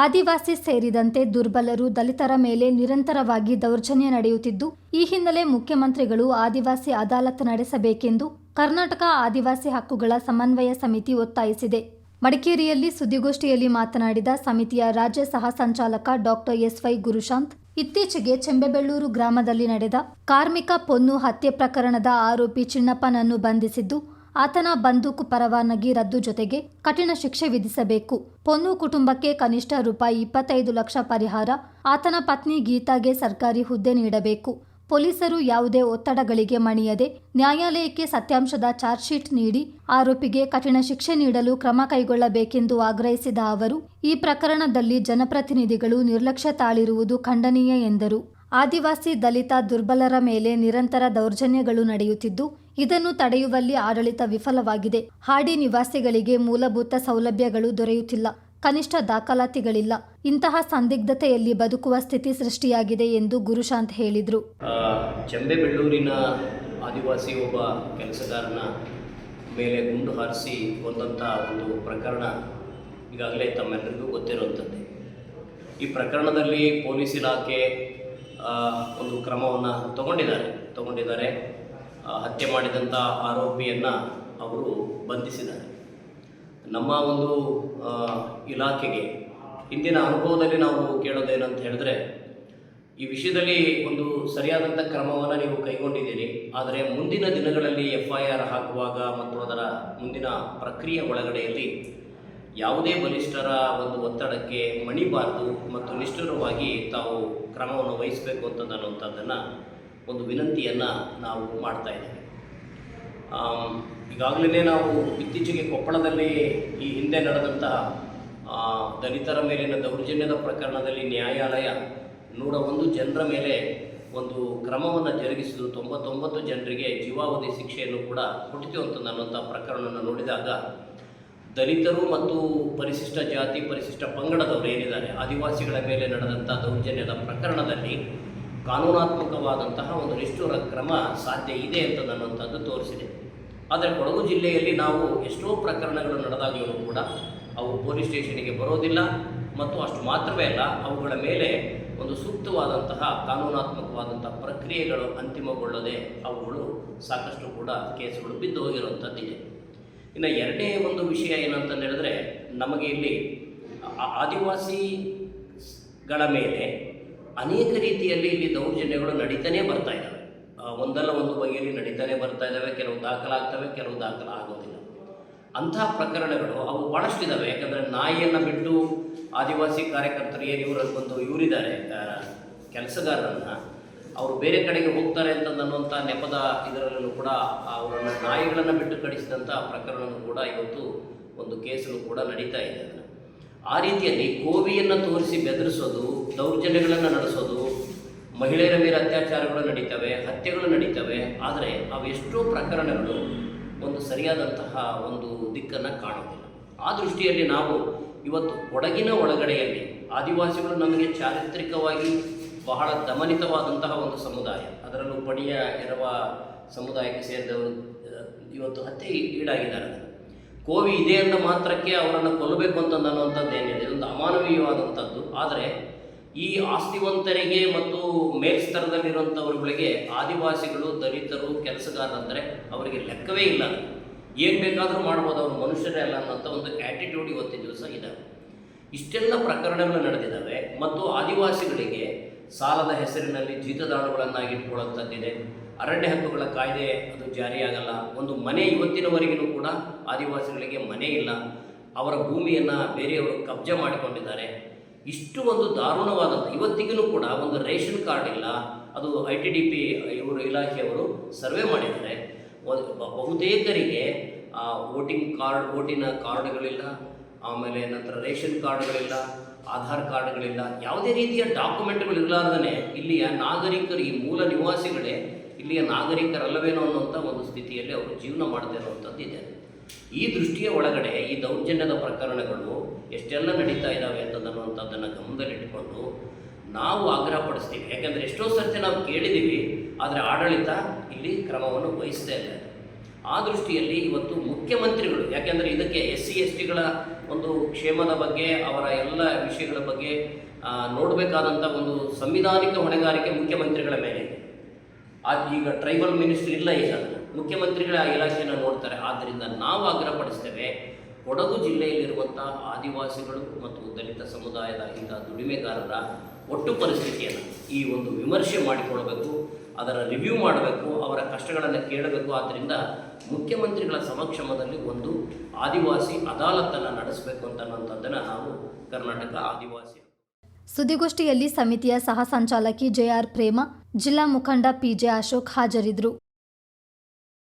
ಆದಿವಾಸಿ ಸೇರಿದಂತೆ ದುರ್ಬಲರು ದಲಿತರ ಮೇಲೆ ನಿರಂತರವಾಗಿ ದೌರ್ಜನ್ಯ ನಡೆಯುತ್ತಿದ್ದು, ಈ ಹಿನ್ನೆಲೆ ಮುಖ್ಯಮಂತ್ರಿಗಳು ಆದಿವಾಸಿ ಅದಾಲತ್ ನಡೆಸಬೇಕೆಂದು ಕರ್ನಾಟಕ ಆದಿವಾಸಿ ಹಕ್ಕುಗಳ ಸಮನ್ವಯ ಸಮಿತಿ ಒತ್ತಾಯಿಸಿದೆ. ಮಡಿಕೇರಿಯಲ್ಲಿ ಸುದ್ದಿಗೋಷ್ಠಿಯಲ್ಲಿ ಮಾತನಾಡಿದ ಸಮಿತಿಯ ರಾಜ್ಯ ಸಹ ಸಂಚಾಲಕ ಡಾಕ್ಟರ್ ಎಸ್ವೈ ಗುರುಶಾಂತ್, ಇತ್ತೀಚೆಗೆ ಚೆಂಬೆಬೆಳ್ಳೂರು ಗ್ರಾಮದಲ್ಲಿ ನಡೆದ ಕಾರ್ಮಿಕ ಪೊನ್ನು ಹತ್ಯೆ ಪ್ರಕರಣದ ಆರೋಪಿ ಚಿನ್ನಪ್ಪನನ್ನು ಬಂಧಿಸಿದ್ದು ಆತನ ಬಂದೂಕು ಪರವಾನಗಿ ರದ್ದು ಜೊತೆಗೆ ಕಠಿಣ ಶಿಕ್ಷೆ ವಿಧಿಸಬೇಕು. ಪೊನ್ನು ಕುಟುಂಬಕ್ಕೆ ಕನಿಷ್ಠ ರೂಪಾಯಿ ಇಪ್ಪತ್ತೈದು ಲಕ್ಷ ಪರಿಹಾರ, ಆತನ ಪತ್ನಿ ಗೀತಾಗೆ ಸರ್ಕಾರಿ ಹುದ್ದೆ ನೀಡಬೇಕು. ಪೊಲೀಸರು ಯಾವುದೇ ಒತ್ತಡಗಳಿಗೆ ಮಣಿಯದೆ ನ್ಯಾಯಾಲಯಕ್ಕೆ ಸತ್ಯಾಂಶದ ಚಾರ್ಜ್ ಶೀಟ್ ನೀಡಿ ಆರೋಪಿಗೆ ಕಠಿಣ ಶಿಕ್ಷೆ ನೀಡಲು ಕ್ರಮ ಕೈಗೊಳ್ಳಬೇಕೆಂದು ಆಗ್ರಹಿಸಿದ ಅವರು, ಈ ಪ್ರಕರಣದಲ್ಲಿ ಜನಪ್ರತಿನಿಧಿಗಳು ನಿರ್ಲಕ್ಷ್ಯ ತಾಳಿರುವುದು ಖಂಡನೀಯ ಎಂದರು. ಆದಿವಾಸಿ ದಲಿತ ದುರ್ಬಲರ ಮೇಲೆ ನಿರಂತರ ದೌರ್ಜನ್ಯಗಳು ನಡೆಯುತ್ತಿದ್ದು, ಇದನ್ನು ತಡೆಯುವಲ್ಲಿ ಆಡಳಿತ ವಿಫಲವಾಗಿದೆ. ಹಾಡಿ ನಿವಾಸಿಗಳಿಗೆ ಮೂಲಭೂತ ಸೌಲಭ್ಯಗಳು ದೊರೆಯುತ್ತಿಲ್ಲ. ಕನಿಷ್ಠ ದಾಖಲಾತಿಗಳಿಲ್ಲ. ಇಂತಹ ಸಂದಿಗ್ಧತೆಯಲ್ಲಿ ಬದುಕುವ ಸ್ಥಿತಿ ಸೃಷ್ಟಿಯಾಗಿದೆ ಎಂದು ಗುರುಶಾಂತ್ ಹೇಳಿದರು. ಚಂಬೆಬೆಳ್ಳೂರಿನ ಆದಿವಾಸಿ ಒಬ್ಬ ಕೆಲಸಗಾರನ ಮೇಲೆ ಗುಂಡು ಹಾರಿಸಿ ಕೊಂದಂಥ ಒಂದು ಪ್ರಕರಣ ಈಗಾಗಲೇ ತಮ್ಮೆಲ್ಲರಿಗೂ ಗೊತ್ತಿರುವಂಥದ್ದೇ. ಈ ಪ್ರಕರಣದಲ್ಲಿ ಪೊಲೀಸ್ ಇಲಾಖೆ ಒಂದು ಕ್ರಮವನ್ನು ತಗೊಂಡಿದ್ದಾರೆ. ತಗೊಂಡಿದ್ದಾರೆ ಹತ್ಯೆ ಮಾಡಿದಂಥ ಆರೋಪಿಯನ್ನು ಅವರು ಬಂಧಿಸಿದ್ದಾರೆ. ನಮ್ಮ ಒಂದು ಇಲಾಖೆಗೆ ಹಿಂದಿನ ಅನುಭವದಲ್ಲಿ ನಾವು ಕೇಳೋದೇನಂತ ಹೇಳಿದ್ರೆ, ಈ ವಿಷಯದಲ್ಲಿ ಒಂದು ಸರಿಯಾದಂಥ ಕ್ರಮವನ್ನು ನೀವು ಕೈಗೊಂಡಿದ್ದೀರಿ. ಆದರೆ ಮುಂದಿನ ದಿನಗಳಲ್ಲಿ ಎಫ್ ಐ ಆರ್ ಹಾಕುವಾಗ ಮತ್ತು ಅದರ ಮುಂದಿನ ಪ್ರಕ್ರಿಯೆ ಒಳಗಡೆಯಲ್ಲಿ ಯಾವುದೇ ಬಲಿಷ್ಠರ ಒಂದು ಒತ್ತಡಕ್ಕೆ ಮಣಿಬಾರದು ಮತ್ತು ನಿಷ್ಠುರವಾಗಿ ತಾವು ಕ್ರಮವನ್ನು ವಹಿಸಬೇಕು ಅಂತದನ್ನುವಂಥದ್ದನ್ನು ಒಂದು ವಿನಂತಿಯನ್ನು ನಾವು ಮಾಡ್ತಾ ಇದ್ದೇವೆ. ಈಗಾಗಲೇ ನಾವು ಇತ್ತೀಚೆಗೆ ಕೊಪ್ಪಳದಲ್ಲಿ ಈ ಹಿಂದೆ ನಡೆದಂತಹ ದಲಿತರ ಮೇಲಿನ ದೌರ್ಜನ್ಯದ ಪ್ರಕರಣದಲ್ಲಿ ನ್ಯಾಯಾಲಯ ನೂರ ಒಂದು ಜನರ ಮೇಲೆ ಒಂದು ಕ್ರಮವನ್ನು ಜರುಗಿಸಿದ್ದು ತೊಂಬತ್ತೊಂಬತ್ತು ಜನರಿಗೆ ಜೀವಾವಧಿ ಶಿಕ್ಷೆಯನ್ನು ಕೂಡ ಕೊಟ್ಟಿತು ಅಂತ ಪ್ರಕರಣವನ್ನು ನೋಡಿದಾಗ ದಲಿತರು ಮತ್ತು ಪರಿಶಿಷ್ಟ ಜಾತಿ, ಪರಿಶಿಷ್ಟ ಪಂಗಡದವರು ಏನಿದ್ದಾರೆ, ಆದಿವಾಸಿಗಳ ಮೇಲೆ ನಡೆದಂಥ ದೌರ್ಜನ್ಯದ ಪ್ರಕರಣದಲ್ಲಿ ಕಾನೂನಾತ್ಮಕವಾದಂತಹ ಒಂದು ನಿಷ್ಠುರ ಕ್ರಮ ಸಾಧ್ಯ ಇದೆ ಅಂತ ನನ್ನಂಥದ್ದು ತೋರಿಸಿದೆ. ಆದರೆ ಕೊಡಗು ಜಿಲ್ಲೆಯಲ್ಲಿ ನಾವು ಎಷ್ಟೋ ಪ್ರಕರಣಗಳು ನಡೆದಾಗಲೂ ಕೂಡ ಅವು ಪೊಲೀಸ್ ಸ್ಟೇಷನಿಗೆ ಬರೋದಿಲ್ಲ ಮತ್ತು ಅಷ್ಟು ಮಾತ್ರವೇ ಅಲ್ಲ, ಅವುಗಳ ಮೇಲೆ ಒಂದು ಸೂಕ್ತವಾದಂತಹ ಕಾನೂನಾತ್ಮಕವಾದಂತಹ ಪ್ರಕ್ರಿಯೆಗಳು ಅಂತಿಮಗೊಳ್ಳದೆ ಅವುಗಳು ಸಾಕಷ್ಟು ಕೂಡ ಕೇಸುಗಳು ಬಿದ್ದು ಹೋಗಿರುವಂಥದ್ದಿದೆ. ಇನ್ನು ಎರಡನೇ ಒಂದು ವಿಷಯ ಏನಂತ ಹೇಳಿದ್ರೆ, ನಮಗೆ ಇಲ್ಲಿ ಆದಿವಾಸಿಗಳ ಮೇಲೆ ಅನೇಕ ರೀತಿಯಲ್ಲಿ ಇಲ್ಲಿ ದೌರ್ಜನ್ಯಗಳು ನಡೀತಾನೇ ಬರ್ತಾ ಇದ್ದಾವೆ ಒಂದಲ್ಲ ಒಂದು ಬಗೆಯಲ್ಲಿ ನಡೀತಾನೆ ಬರ್ತಾ ಇದ್ದಾವೆ ಕೆಲವು ದಾಖಲಾಗ್ತವೆ, ಕೆಲವು ದಾಖಲ ಆಗೋದಿಲ್ಲ. ಅಂತಹ ಪ್ರಕರಣಗಳು ಅವು ಭಾಳಷ್ಟಿದ್ದಾವೆ ಯಾಕಂದರೆ ನಾಯಿಯನ್ನು ಬಿಟ್ಟು ಆದಿವಾಸಿ ಕಾರ್ಯಕರ್ತರು ಏನು ಇವರಲ್ಲಿ ಬಂದು ಇವರಿದ್ದಾರೆ ಕೆಲಸಗಾರರನ್ನು ಅವರು ಬೇರೆ ಕಡೆಗೆ ಹೋಗ್ತಾರೆ ಅಂತ ಅನ್ನುವಂಥ ನೆಪದ ಇದರಲ್ಲೂ ಕೂಡ ಅವರನ್ನು ನಾಯಿಗಳನ್ನು ಬಿಟ್ಟು ಕಡಿಸಿದಂಥ ಪ್ರಕರಣವೂ ಕೂಡ ಇವತ್ತು ಒಂದು ಕೇಸನ್ನು ಕೂಡ ನಡೀತಾ ಇದೆ ಆ ರೀತಿಯಲ್ಲಿ ಕೋವಿಯನ್ನು ತೋರಿಸಿ ಬೆದರಿಸೋದು, ದೌರ್ಜನ್ಯಗಳನ್ನು ನಡೆಸೋದು, ಮಹಿಳೆಯರ ಮೇಲೆ ಅತ್ಯಾಚಾರಗಳು ನಡೀತವೆ, ಹತ್ಯೆಗಳು ನಡೀತವೆ, ಆದರೆ ಅವೆಷ್ಟೋ ಪ್ರಕರಣಗಳು ಒಂದು ಸರಿಯಾದಂತಹ ಒಂದು ದಿಕ್ಕನ್ನು ಕಾಣೋದಿಲ್ಲ ಆ ದೃಷ್ಟಿಯಲ್ಲಿ ನಾವು ಇವತ್ತು ಕೊಡಗಿನ ಒಳಗಡೆಯಲ್ಲಿ ಆದಿವಾಸಿಗಳು ನಮಗೆ ಚಾರಿತ್ರಿಕವಾಗಿ ಬಹಳ ದಮನಿತವಾದಂತಹ ಒಂದು ಸಮುದಾಯ. ಅದರಲ್ಲೂ ಪಡಿಯ ಎರವ ಸಮುದಾಯಕ್ಕೆ ಸೇರಿದವರು ಇವತ್ತು ಹತ್ಯೆ ಈಡಾಗಿದ್ದಾರೆ ಕೋವಿ ಇದೆ ಅಂತ ಮಾತ್ರಕ್ಕೆ ಅವರನ್ನು ಕೊಲ್ಲಬೇಕು ಅಂತ ಅನ್ನುವಂಥದ್ದು ಏನಿದೆ? ಇದೊಂದು ಅಮಾನವೀಯವಾದಂಥದ್ದು. ಆದರೆ ಈ ಆಸ್ತಿವಂತರಿಗೆ ಮತ್ತು ಮೇಲ್ಸ್ತರದಲ್ಲಿರುವಂಥವ್ರುಗಳಿಗೆ ಆದಿವಾಸಿಗಳು, ದಲಿತರು ಕೆಲಸಗಾರರಂದರೆ ಅವರಿಗೆ ಲೆಕ್ಕವೇ ಇಲ್ಲ. ಏನು ಬೇಕಾದರೂ ಮಾಡ್ಬೋದು, ಅವರು ಮನುಷ್ಯರೇ ಅಲ್ಲ ಅನ್ನೋಂಥ ಒಂದು ಆ್ಯಟಿಟ್ಯೂಡ್ ಇವತ್ತಿನ ದಿವಸ ಇದ್ದಾವೆ ಇಷ್ಟೆಲ್ಲ ಪ್ರಕರಣಗಳು ನಡೆದಿದ್ದಾವೆ. ಮತ್ತು ಆದಿವಾಸಿಗಳಿಗೆ ಸಾಲದ ಹೆಸರಿನಲ್ಲಿ ಜೀತದಾಳುಗಳನ್ನಾಗಿ ಇಟ್ಕೊಳ್ಳುವಂಥದ್ದಿದೆ ಅರಣ್ಯ ಹಕ್ಕುಗಳ ಕಾಯ್ದೆ ಅದು ಜಾರಿಯಾಗಲ್ಲ. ಒಂದು ಮನೆ ಇವತ್ತಿನವರೆಗೂ ಕೂಡ ಆದಿವಾಸಿಗಳಿಗೆ ಮನೆ ಇಲ್ಲ. ಅವರ ಭೂಮಿಯನ್ನು ಬೇರೆಯವರು ಕಬ್ಜೆ ಮಾಡಿಕೊಂಡಿದ್ದಾರೆ. ಇಷ್ಟು ಒಂದು ದಾರುಣವಾದಂಥ ಇವತ್ತಿಗೂ ಕೂಡ ಒಂದು ರೇಷನ್ ಕಾರ್ಡ್ ಇಲ್ಲ. ಅದು ಐ ಟಿ ಡಿ ಪಿ, ಇವರು ಇಲಾಖೆಯವರು ಸರ್ವೆ ಮಾಡಿದ್ದಾರೆ. ಬಹುತೇಕರಿಗೆ, ಆ, ವೋಟಿಂಗ್ ಕಾರ್ಡ್, ವೋಟಿನ ಕಾರ್ಡ್ಗಳಿಲ್ಲ. ಆಮೇಲೆ ನಂತರ ರೇಷನ್ ಕಾರ್ಡ್ಗಳಿಲ್ಲ. ಆಧಾರ್ ಕಾರ್ಡ್ಗಳಿಲ್ಲ, ಯಾವುದೇ ರೀತಿಯ ಡಾಕ್ಯುಮೆಂಟ್ಗಳು ಇರಲಾರ್ದೇ ಇಲ್ಲಿಯ ನಾಗರಿಕರು, ಈ ಮೂಲ ನಿವಾಸಿಗಳೇ ಇಲ್ಲಿಯ ನಾಗರಿಕರಲ್ಲವೇನೋ ಅನ್ನುವಂಥ ಒಂದು ಸ್ಥಿತಿಯಲ್ಲಿ ಅವರು ಜೀವನ ಮಾಡದೇ ಇರುವಂಥದ್ದು ಇದೆ. ಈ ದೃಷ್ಟಿಯ ಒಳಗಡೆ ಈ ದೌರ್ಜನ್ಯದ ಪ್ರಕರಣಗಳು ಎಷ್ಟೆಲ್ಲ ನಡೀತಾ ಇದ್ದಾವೆ ಅಂತದನ್ನುವಂಥದ್ದನ್ನು ಗಮನದಲ್ಲಿಟ್ಟುಕೊಂಡು ನಾವು ಆಗ್ರಹ ಪಡಿಸ್ತೀವಿ. ಯಾಕೆಂದರೆ ಎಷ್ಟೋ ಸರ್ತಿ ನಾವು ಕೇಳಿದ್ದೀವಿ ಆದರೆ ಆಡಳಿತ ಇಲ್ಲಿ ಕ್ರಮವನ್ನು ವಹಿಸ್ತಾ ಇಲ್ಲ. ಆ ದೃಷ್ಟಿಯಲ್ಲಿ ಇವತ್ತು ಮುಖ್ಯಮಂತ್ರಿಗಳು, ಯಾಕೆಂದರೆ ಇದಕ್ಕೆ ಎಸ್ ಸಿ ಎಸ್ ಟಿಗಳ ಒಂದು ಕ್ಷೇಮದ ಬಗ್ಗೆ, ಅವರ ಎಲ್ಲ ವಿಷಯಗಳ ಬಗ್ಗೆ ನೋಡಬೇಕಾದಂಥ ಒಂದು ಸಂವಿಧಾನಿಕ ಹೊಣೆಗಾರಿಕೆ ಮುಖ್ಯಮಂತ್ರಿಗಳ ಮೇಲೆ ಇದೆ. ಆ, ಈಗ ಟ್ರೈಬಲ್ ಮಿನಿಸ್ಟ್ರಿ ಇಲ್ಲ ಈಗ. ಮುಖ್ಯಮಂತ್ರಿಗಳ ಇಲಾಖೆಯನ್ನು ನೋಡ್ತಾರೆ. ಆದ್ದರಿಂದ ನಾವು ಆಗ್ರಹಪಡಿಸ್ತೇವೆ, ಕೊಡಗು ಜಿಲ್ಲೆಯಲ್ಲಿರುವಂಥ ಆದಿವಾಸಿಗಳು ಮತ್ತು ದಲಿತ ಸಮುದಾಯದ ಇಂಥ ದುಡಿಮೆಗಾರರ ಒಟ್ಟು ಪರಿಸ್ಥಿತಿಯನ್ನು ಈ ಒಂದು ವಿಮರ್ಶೆ ಮಾಡಿಕೊಳ್ಬೇಕು ಅದರ ರಿವ್ಯೂ ಮಾಡಬೇಕು, ಅವರ ಕಷ್ಟಗಳನ್ನು ಕೇಳಬೇಕು. ಆದ್ದರಿಂದ ಮುಖ್ಯಮಂತ್ರಿಗಳ ಸಮಕ್ಷಮದಲ್ಲಿ ಒಂದು ಆದಿವಾಸಿ ಅದಾಲತನ್ನು ನಡೆಸಬೇಕು ಅಂತನ್ನುವಂಥದ್ದನ್ನು ನಾವು ಕರ್ನಾಟಕ ಆದಿವಾಸಿ ಸುದ್ದಿಗೋಷ್ಠಿಯಲ್ಲಿ ಸಮಿತಿಯ ಸಹ ಸಂಚಾಲಕಿ ಜೆಆರ್ ಪ್ರೇಮ, ಜಿಲ್ಲಾ ಮುಖಂಡ ಪಿಜೆ ಅಶೋಕ್ ಹಾಜರಿದ್ದರು.